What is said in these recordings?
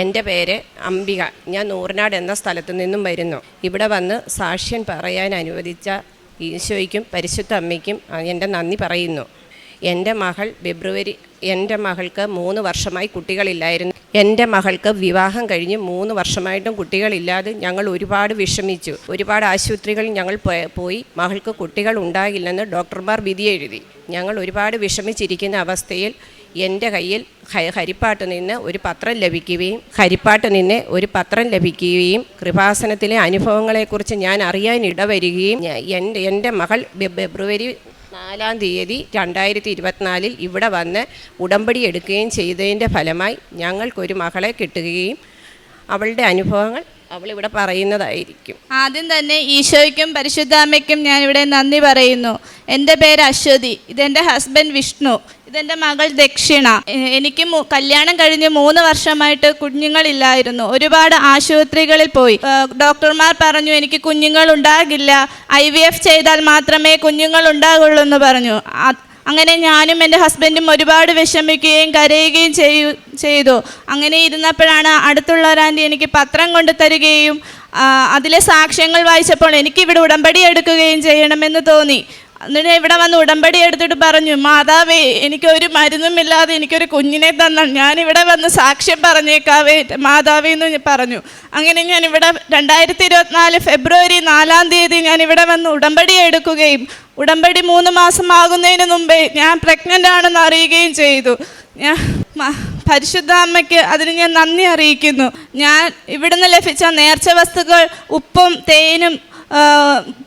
എന്റെ പേര് അംബിക. ഞാൻ നൂറിനാട് എന്ന സ്ഥലത്തു നിന്നും വരുന്നു. ഇവിടെ വന്ന് സാക്ഷ്യം പറയാൻ അനുവദിച്ച ഈശോയ്ക്കും പരിശുദ്ധ അമ്മയ്ക്കും എന്റെ നന്ദി പറയുന്നു. എന്റെ മകൾ ഫെബ്രുവരി എന്റെ മകൾക്ക് മൂന്ന് വർഷമായി കുട്ടികളില്ലായിരുന്നു. എന്റെ മകൾക്ക് വിവാഹം കഴിഞ്ഞ് മൂന്ന് വർഷമായിട്ടും കുട്ടികളില്ലാതെ ഞങ്ങൾ ഒരുപാട് വിഷമിച്ചു. ഒരുപാട് ആശുപത്രികളിൽ ഞങ്ങൾ പോയി. മകൾക്ക് കുട്ടികൾ ഉണ്ടാകില്ലെന്ന് ഡോക്ടർമാർ വിധി എഴുതി. ഞങ്ങൾ ഒരുപാട് വിഷമിച്ചിരിക്കുന്ന അവസ്ഥയിൽ എന്റെ കയ്യിൽ ഹരിപ്പാട്ട് നിന്ന് ഒരു പത്രം ലഭിക്കുകയും ഹരിപ്പാട്ട് നിന്ന് ഒരു പത്രം ലഭിക്കുകയും കൃപാസനത്തിലെ അനുഭവങ്ങളെക്കുറിച്ച് ഞാൻ അറിയാൻ ഇടവരികയും എന്റെ എന്റെ മകൾ ഫെബ്രുവരി നാലാം തീയതി രണ്ടായിരത്തി ഇരുപത്തിനാലിൽ ഇവിടെ വന്ന് ഉടമ്പടി എടുക്കുകയും ചെയ്തതിന്റെ ഫലമായി ഞങ്ങൾക്കൊരു മകളെ കിട്ടുകയും അവളുടെ അനുഭവങ്ങൾ അവളിവിടെ പറയുന്നതായിരിക്കും. ആദ്യം തന്നെ ഈശോയ്ക്കും പരിശുദ്ധാമ്മയ്ക്കും ഇവിടെ നന്ദി പറയുന്നു. എന്റെ പേര് അശ്വതി ഇതെന്റെ ഹസ്ബൻഡ് വിഷ്ണു ഇതെന്റെ മകൾ ദക്ഷിണ. എനിക്ക് കല്യാണം കഴിഞ്ഞ് മൂന്ന് വർഷമായിട്ട് കുഞ്ഞുങ്ങളില്ലായിരുന്നു. ഒരുപാട് ആശുപത്രികളിൽ പോയി. ഡോക്ടർമാർ പറഞ്ഞു എനിക്ക് കുഞ്ഞുങ്ങൾ ഉണ്ടാകില്ല ഐ വി എഫ് ചെയ്താൽ മാത്രമേ കുഞ്ഞുങ്ങൾ ഉണ്ടാകുള്ളൂ എന്ന് പറഞ്ഞു. അങ്ങനെ ഞാനും എന്റെ ഹസ്ബൻഡും ഒരുപാട് വിഷമിക്കുകയും കരയുകയും ചെയ്യു ചെയ്തു. അങ്ങനെ ഇരുന്നപ്പോഴാണ് അടുത്തുള്ള എനിക്ക് പത്രം കൊണ്ടു തരികയും അതിലെ സാക്ഷ്യങ്ങൾ വായിച്ചപ്പോൾ എനിക്കിവിടെ ഉടമ്പടി എടുക്കുകയും ചെയ്യണമെന്ന് തോന്നി. എന്നിട്ട് ഇവിടെ വന്ന് ഉടമ്പടി എടുത്തിട്ട് പറഞ്ഞു മാതാവേ എനിക്കൊരു മരുന്നുമില്ലാതെ എനിക്കൊരു കുഞ്ഞിനെ തന്നാൽ ഞാനിവിടെ വന്ന് സാക്ഷ്യം പറഞ്ഞേക്കാവേ മാതാവേ എന്ന് പറഞ്ഞു. അങ്ങനെ ഞാൻ ഇവിടെ രണ്ടായിരത്തി ഇരുപത്തിനാല് ഫെബ്രുവരി നാലാം തീയതി ഞാൻ ഇവിടെ വന്ന് ഉടമ്പടി എടുക്കുകയും ഉടമ്പടി മൂന്ന് മാസം ആകുന്നതിന് മുമ്പേ ഞാൻ പ്രഗ്നന്റ് ആണെന്ന് അറിയുകയും ചെയ്തു. ഞാൻ പരിശുദ്ധ അമ്മയ്ക്ക് അതിന് ഞാൻ നന്ദി അറിയിക്കുന്നു. ഞാൻ ഇവിടുന്ന് ലഭിച്ച നേർച്ച വസ്തുക്കൾ ഉപ്പും തേനും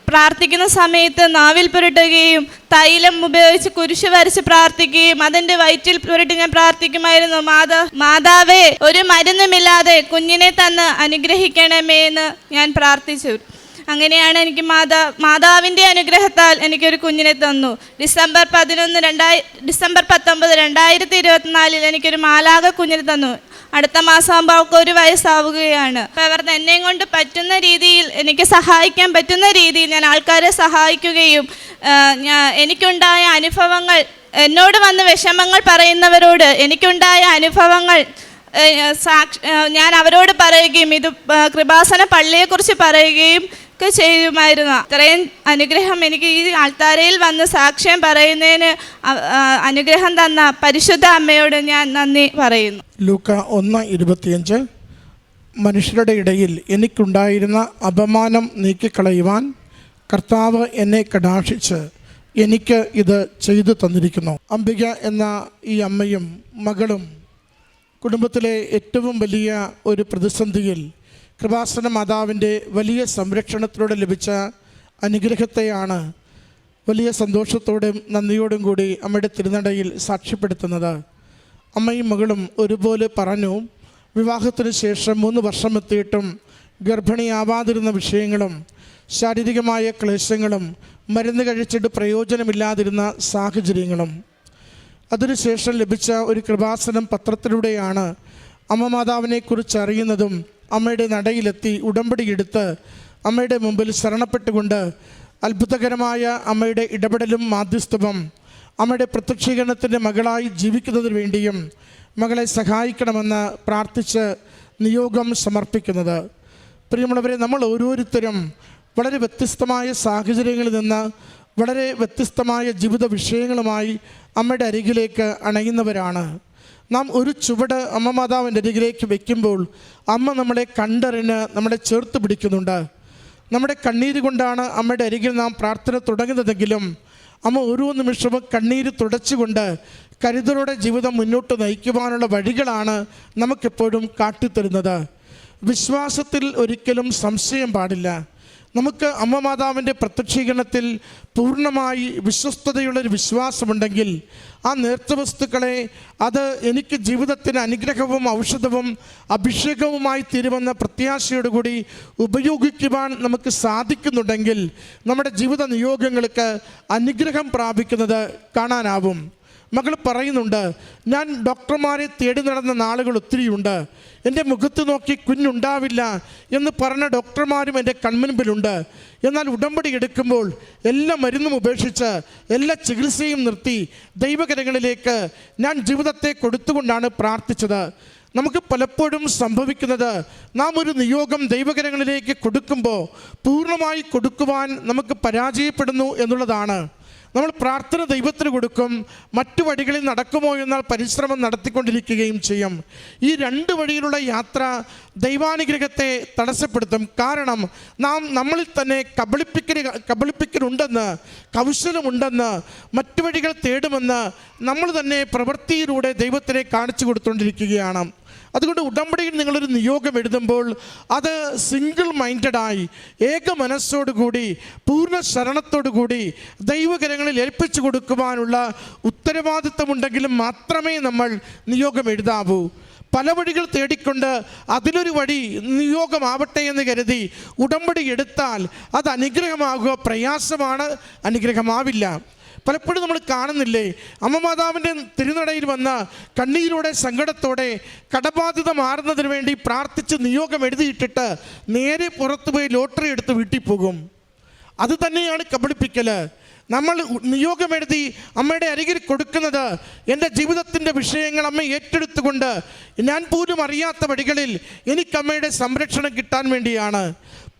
പ്രാർത്ഥിക്കുന്ന സമയത്ത് നാവിൽ പുരട്ടുകയും തൈലം ഉപയോഗിച്ച് കുരിശ് വരച്ച് പ്രാർത്ഥിക്കുകയും അതിന്റെ വയറ്റിൽ പുരട്ടി ഞാൻ പ്രാർത്ഥിക്കുമായിരുന്നു മാതാ മാതാവേ ഒരു മരുന്നുമില്ലാതെ കുഞ്ഞിനെ തന്ന് അനുഗ്രഹിക്കണമേ എന്ന് ഞാൻ പ്രാർത്ഥിച്ചു. അങ്ങനെയാണ് എനിക്ക് മാതാ മാതാവിന്റെ അനുഗ്രഹത്താൽ എനിക്കൊരു കുഞ്ഞിനെ തന്നു. ഡിസംബർ പതിനൊന്ന് രണ്ടായി ഡിസംബർ പത്തൊമ്പത് രണ്ടായിരത്തി ഇരുപത്തിനാലിൽ എനിക്കൊരു മാലാക കുഞ്ഞിനെ തന്നു. അടുത്ത മാസം ആകുമ്പോൾ അവൾക്ക് ഒരു വയസ്സാവുകയാണ്. അപ്പോൾ അവർ എന്നെയും കൊണ്ട് പറ്റുന്ന രീതിയിൽ എനിക്ക് സഹായിക്കാൻ പറ്റുന്ന രീതിയിൽ ഞാൻ ആൾക്കാരെ സഹായിക്കുകയും ഞാൻ എനിക്കുണ്ടായ അനുഭവങ്ങൾ എന്നോട് വന്ന് വിഷമങ്ങൾ പറയുന്നവരോട് എനിക്കുണ്ടായ അനുഭവങ്ങൾ സാക്ഷ ഞാൻ അവരോട് പറയുകയും ഇത് കൃപാസന പള്ളിയെക്കുറിച്ച് പറയുകയും ഒക്കെ ചെയ്യുമായിരുന്നു. അത്രയും അനുഗ്രഹം എനിക്ക് ഈ ആൾത്താരയിൽ വന്ന് സാക്ഷ്യം പറയുന്നതിന് അനുഗ്രഹം തന്ന പരിശുദ്ധ അമ്മയോട് ഞാൻ നന്ദി പറയുന്നു. ലൂക്ക ഒന്ന് ഇരുപത്തിയഞ്ച്. മനുഷ്യരുടെ ഇടയിൽ എനിക്കുണ്ടായിരുന്ന അപമാനം നീക്കിക്കളയുവാൻ കർത്താവ് എന്നെ കടാക്ഷിച്ച് എനിക്ക് ഇത് ചെയ്തു തന്നിരിക്കുന്നു. അംബിക എന്ന ഈ അമ്മയും മകളും കുടുംബത്തിലെ ഏറ്റവും വലിയ ഒരു പ്രതിസന്ധിയിൽ കൃപാസന മാതാവിന്റെ വലിയ സംരക്ഷണത്തിലൂടെ ലഭിച്ച അനുഗ്രഹത്തെയാണ് വലിയ സന്തോഷത്തോടും നന്ദിയോടും കൂടി അമ്മയുടെ തിരുനടയിൽ സാക്ഷ്യപ്പെടുത്തുന്നത്. അമ്മയും മകളും ഒരുപോലെ പറഞ്ഞു വിവാഹത്തിന് ശേഷം മൂന്ന് വർഷം എത്തിയിട്ടും ഗർഭിണിയാവാതിരുന്ന വിഷയങ്ങളും ശാരീരികമായ ക്ലേശങ്ങളും മരുന്ന് കഴിച്ചിട്ട് പ്രയോജനമില്ലാതിരുന്ന സാഹചര്യങ്ങളും. അതിനുശേഷം ലഭിച്ച ഒരു കൃപാസനം പത്രത്തിലൂടെയാണ് അമ്മ മാതാവിനെക്കുറിച്ച് അറിയുന്നതും അമ്മയുടെ നടയിലെത്തി ഉടമ്പടിയെടുത്ത് അമ്മയുടെ മുമ്പിൽ ശരണപ്പെട്ടുകൊണ്ട് അത്ഭുതകരമായ അമ്മയുടെ ഇടപെടലും മാധ്യസ്ഥവും അമ്മയുടെ പ്രത്യക്ഷീകരണത്തിന്റെ മകളായി ജീവിക്കുന്നതിന് വേണ്ടിയും മകളെ സഹായിക്കണമെന്ന് പ്രാർത്ഥിച്ച് നിയോഗം സമർപ്പിക്കുന്നത്. പ്രിയമുള്ളവരെ നമ്മൾ ഓരോരുത്തരും വളരെ വ്യത്യസ്തമായ സാഹചര്യങ്ങളിൽ നിന്ന് വളരെ വ്യത്യസ്തമായ ജീവിത വിഷയങ്ങളുമായി അമ്മയുടെ അരികിലേക്ക് അണയുന്നവരാണ്. നാം ഒരു ചുവട് അമ്മ മാതാവിന്റെ അരികിലേക്ക് വയ്ക്കുമ്പോൾ അമ്മ നമ്മളെ കണ്ടറിഞ്ഞ് നമ്മളെ ചേർത്ത് പിടിക്കുന്നുണ്ട്. നമ്മുടെ കണ്ണീര് കൊണ്ടാണ് അമ്മയുടെ അരികിൽ നാം പ്രാർത്ഥന തുടങ്ങുന്നതെങ്കിലും അമ്മ ഓരോ നിമിഷവും കണ്ണീര് തുടച്ചുകൊണ്ട് കരുതലോടെ ജീവിതം മുന്നോട്ട് നയിക്കുവാനുള്ള വഴികളാണ് നമുക്കെപ്പോഴും കാട്ടിത്തരുന്നത്. വിശ്വാസത്തിൽ ഒരിക്കലും സംശയം പാടില്ല. നമുക്ക് അമ്മ മാതാവിന്റെ പ്രത്യക്ഷീകരണത്തിൽ പൂർണമായി വിശ്വസ്തതയുള്ളൊരു വിശ്വാസമുണ്ടെങ്കിൽ ആ നേർച്ച വസ്തുക്കളെ അത് എനിക്ക് ജീവിതത്തിന് അനുഗ്രഹവും ഔഷധവും അഭിഷേകവുമായി തീരുമെന്ന പ്രത്യാശയോടുകൂടി ഉപയോഗിക്കുവാൻ നമുക്ക് സാധിക്കുന്നുണ്ടെങ്കിൽ നമ്മുടെ ജീവിത നിയോഗങ്ങൾക്ക് അനുഗ്രഹം പ്രാപിക്കുന്നത് കാണാനാവും. മകൾ പറയുന്നുണ്ട് ഞാൻ ഡോക്ടർമാരെ തേടി നടന്ന നാളുകൾ ഒത്തിരിയുണ്ട്. എന്റെ മുഖത്ത് നോക്കി കുഞ്ഞുണ്ടാവില്ല എന്ന് പറഞ്ഞ ഡോക്ടർമാരും എന്റെ കൺമുൻപിലുണ്ട്. എന്നാൽ ഉടമ്പടി എടുക്കുമ്പോൾ എല്ലാ മരുന്നും ഉപേക്ഷിച്ച് എല്ലാ ചികിത്സയും നിർത്തി ദൈവകരങ്ങളിലേക്ക് ഞാൻ ജീവിതത്തെ കൊടുത്തുകൊണ്ടാണ് പ്രാർത്ഥിച്ചത്. നമുക്ക് പലപ്പോഴും സംഭവിക്കുന്നത് നാം ഒരു നിയോഗം ദൈവകരങ്ങളിലേക്ക് കൊടുക്കുമ്പോൾ പൂർണമായി കൊടുക്കുവാൻ നമുക്ക് പരാജയപ്പെടുന്നു എന്നുള്ളതാണ്. നമ്മൾ പ്രാർത്ഥന ദൈവത്തിന് കൊടുക്കും. മറ്റു വഴികളിൽ നടക്കുമോ എന്നാൽ പരിശ്രമം നടത്തിക്കൊണ്ടിരിക്കുകയും ചെയ്യും. ഈ രണ്ട് വഴിയിലുള്ള യാത്ര ദൈവാനുഗ്രഹത്തെ തടസ്സപ്പെടുത്തും. കാരണം നാം നമ്മളിൽ തന്നെ കബളിപ്പിക്കൽ കബളിപ്പിക്കലുണ്ടെന്ന് കൗശലമുണ്ടെന്ന് മറ്റു വഴികൾ തേടുമെന്ന് നമ്മൾ തന്നെ പ്രവൃത്തിയിലൂടെ ദൈവത്തിനെ കാണിച്ചു കൊടുത്തുകൊണ്ടിരിക്കുകയാണ്. അതുകൊണ്ട് ഉടമ്പടിയിൽ നിങ്ങളൊരു നിയോഗം എഴുതുമ്പോൾ അത് സിംഗിൾ മൈൻഡഡായി ഏക മനസ്സോടുകൂടി പൂർണ ശരണത്തോടുകൂടി ദൈവകരങ്ങളിൽ ഏൽപ്പിച്ചു കൊടുക്കുവാനുള്ള ഉത്തരവാദിത്തമുണ്ടെങ്കിലും മാത്രമേ നമ്മൾ നിയോഗം എഴുതാവൂ. പല വഴികൾ തേടിക്കൊണ്ട് അതിലൊരു വഴി നിയോഗമാവട്ടെ എന്ന് കരുതി ഉടമ്പടി എടുത്താൽ അത് അനുഗ്രഹമാകുക പ്രയാസമാണ് അനുഗ്രഹമാവില്ല. പലപ്പോഴും നമ്മൾ കാണുന്നില്ലേ? അമ്മ മാതാവിന്റെ തിരുനടയിൽ വന്ന കണ്ണീരോടെ സങ്കടത്തോടെ കടബാധ്യത മാറുന്നതിന് വേണ്ടി പ്രാർത്ഥിച്ച് നിയോഗം എഴുതിയിട്ടിട്ട് നേരെ പുറത്തുപോയി ലോട്ടറി എടുത്ത് വീട്ടിൽ പോകും. അത് തന്നെയാണ് കബളിപ്പിക്കൽ നമ്മൾ നിയോഗമെഴുതി അമ്മയുടെ അരികിൽ കൊടുക്കുന്നത് എന്റെ ജീവിതത്തിന്റെ വിഷയങ്ങൾ അമ്മ ഏറ്റെടുത്തുകൊണ്ട് ഞാൻ പോലും അറിയാത്ത വഴികളിൽ എനിക്ക് അമ്മയുടെ സംരക്ഷണം കിട്ടാൻ വേണ്ടിയാണ്.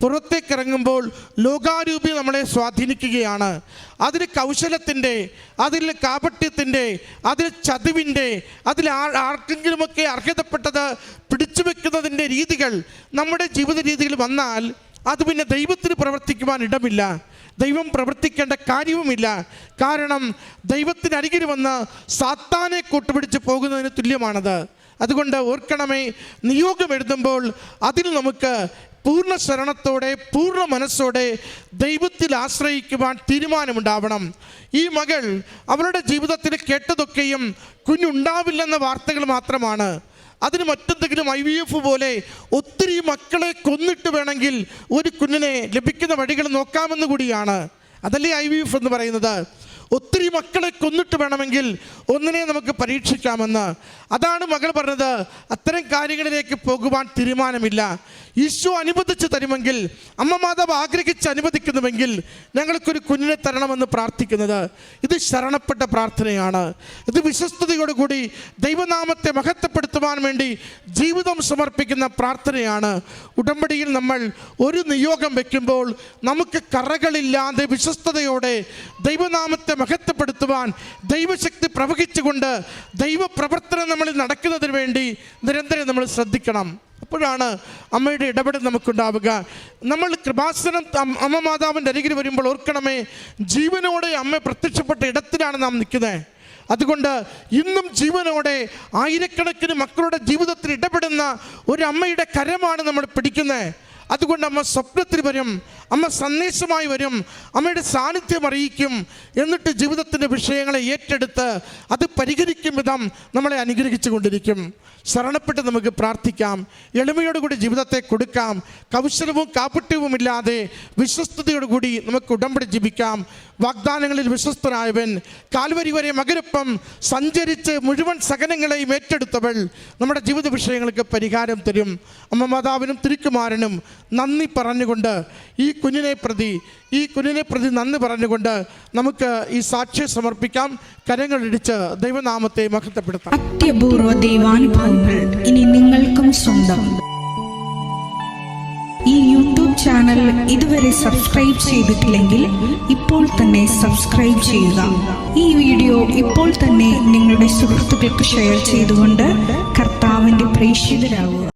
പുറത്തേക്ക് ഇറങ്ങുമ്പോൾ ലോകാരൂപി നമ്മളെ സ്വാധീനിക്കുകയാണ്. അതിൽ കൗശലത്തിന്റെ അതിൽ കാപട്യത്തിന്റെ അതിൽ ചതിവിന്റെ അതിൽ ആർക്കെങ്കിലുമൊക്കെ അർഹതപ്പെട്ടത് പിടിച്ചു വെക്കുന്നതിന്റെ രീതികൾ നമ്മുടെ ജീവിത രീതിയിൽ വന്നാൽ അത് പിന്നെ ദൈവത്തിന് പ്രവർത്തിക്കുവാൻ ഇടമില്ല. ദൈവം പ്രവർത്തിക്കേണ്ട കാര്യവുമില്ല. കാരണം ദൈവത്തിന് അരികിൽ വന്ന് സാത്താനെ കൂട്ടുപിടിച്ച് പോകുന്നതിന് തുല്യമാണത്. അതുകൊണ്ട് ഓർക്കണമേ നിയോഗം എഴുതുമ്പോൾ അതിൽ നമുക്ക് പൂർണ ശരണത്തോടെ പൂർണ മനസ്സോടെ ദൈവത്തിൽ ആശ്രയിക്കുവാൻ തീരുമാനമുണ്ടാവണം. ഈ മകൾ അവളുടെ ജീവിതത്തിൽ കേട്ടതൊക്കെയും കുഞ്ഞുണ്ടാവില്ലെന്ന വാർത്തകൾ മാത്രമാണ്. അതിന് മറ്റെന്തെങ്കിലും ഐ വി എഫ് പോലെ ഒത്തിരി മക്കളെ കൊന്നിട്ട് വേണമെങ്കിൽ ഒരു കുഞ്ഞിനെ ലഭിക്കുന്ന വഴികൾ നോക്കാമെന്ന് കൂടിയാണ്. അതല്ലേ ഐ വി എഫ് എന്ന് പറയുന്നത്? ഒത്തിരി മക്കളെ കൊന്നിട്ട് വേണമെങ്കിൽ ഒന്നിനെ നമുക്ക് പരീക്ഷിക്കാമെന്ന്. അതാണ് മകൾ പറഞ്ഞത്. അത്തരം കാര്യങ്ങളിലേക്ക് പോകുവാൻ തീരുമാനമില്ല. ഈശോ അനുവദിച്ച് തരുമെങ്കിൽ അമ്മ മാതാവ് ആഗ്രഹിച്ച് അനുവദിക്കുന്നുവെങ്കിൽ ഞങ്ങൾക്കൊരു കുഞ്ഞിനെ തരണമെന്ന് പ്രാർത്ഥിക്കുന്നത്. ഇത് ശരണപ്പെട്ട പ്രാർത്ഥനയാണ്. ഇത് വിശ്വസ്തയോടുകൂടി ദൈവനാമത്തെ മഹത്വപ്പെടുത്തുവാൻ വേണ്ടി ജീവിതം സമർപ്പിക്കുന്ന പ്രാർത്ഥനയാണ്. ഉടമ്പടിയിൽ നമ്മൾ ഒരു നിയോഗം വയ്ക്കുമ്പോൾ നമുക്ക് കറകളില്ലാതെ വിശ്വസ്തയോടെ ദൈവനാമത്തെ മഹത്വപ്പെടുത്തുവാൻ ദൈവശക്തി പ്രവഹിച്ചുകൊണ്ട് ദൈവപ്രവർത്തനം നമ്മളിൽ നടക്കുന്നതിന് വേണ്ടി നിരന്തരം നമ്മൾ ശ്രദ്ധിക്കണം. അപ്പോഴാണ് അമ്മയുടെ ഇടപെടൽ നമുക്കുണ്ടാവുക? നമ്മൾ കൃപാസനം അമ്മ മാതാവിന്റെ അരികിൽ വരുമ്പോൾ ഓർക്കണമേ ജീവനോടെ അമ്മ പ്രത്യക്ഷപ്പെട്ട ഇടത്തിലാണ് നാം നിൽക്കുന്നത്. അതുകൊണ്ട് ഇന്നും ജീവനോടെ ആയിരക്കണക്കിന് മക്കളുടെ ജീവിതത്തിൽ ഇടപെടുന്ന ഒരു അമ്മയുടെ കരമാണ് നമ്മൾ പിടിക്കുന്നത്. അതുകൊണ്ട് അമ്മ സ്വപ്നത്തിൽ വരും. അമ്മ സന്ദേശമായി വരും. അമ്മയുടെ സാന്നിധ്യം അറിയിക്കും എന്നിട്ട് ജീവിതത്തിന്റെ വിഷയങ്ങളെ ഏറ്റെടുത്ത് അത് പരിഹരിക്കും വിധം നമ്മളെ അനുഗ്രഹിച്ചു കൊണ്ടിരിക്കും. ശരണപ്പെട്ട് നമുക്ക് പ്രാർത്ഥിക്കാം. എളിമയോടുകൂടി ജീവിതത്തെ കൊടുക്കാം. കൗശലവും കാപ്പുട്യവും ഇല്ലാതെ വിശ്വസ്തയോടുകൂടി നമുക്ക് ഉടമ്പടി ജീവിക്കാം. വാഗ്ദാനങ്ങളിൽ വിശ്വസ്തനായവൻ കാൽവരി വരെ മകരപ്പം സഞ്ചരിച്ച് മുഴുവൻ സകനങ്ങളെയും ഏറ്റെടുത്തവൾ നമ്മുടെ ജീവിത വിഷയങ്ങൾക്ക് പരിഹാരം തരും. അമ്മ മാതാവിനും തിരുക്കുമാരനും നന്ദി പറഞ്ഞുകൊണ്ട് ഈ കുഞ്ഞിനെ പ്രതി ഈ കുഞ്ഞിനെ പ്രതി നന്ദി പറഞ്ഞുകൊണ്ട് നമുക്ക് ഈ സാക്ഷ്യം സമർപ്പിക്കാം. കരങ്ങളിടിച്ച് ദൈവനാമത്തെ മഹത്വപ്പെടുത്താം. അത്യപൂർവ ദൈവാനുഭവങ്ങൾ ഇനി നിങ്ങൾക്കും സ്വന്തം. ഈ യൂട്യൂബ് ചാനൽ ഇതുവരെ സബ്സ്ക്രൈബ് ചെയ്തിട്ടില്ലെങ്കിൽ ഇപ്പോൾ തന്നെ സബ്സ്ക്രൈബ് ചെയ്യുക. ഈ വീഡിയോ ഇപ്പോൾ തന്നെ നിങ്ങളുടെ സുഹൃത്തുക്കൾക്ക് ഷെയർ ചെയ്തുകൊണ്ട് കർത്താവിന്റെ പ്രേക്ഷിതരാകുക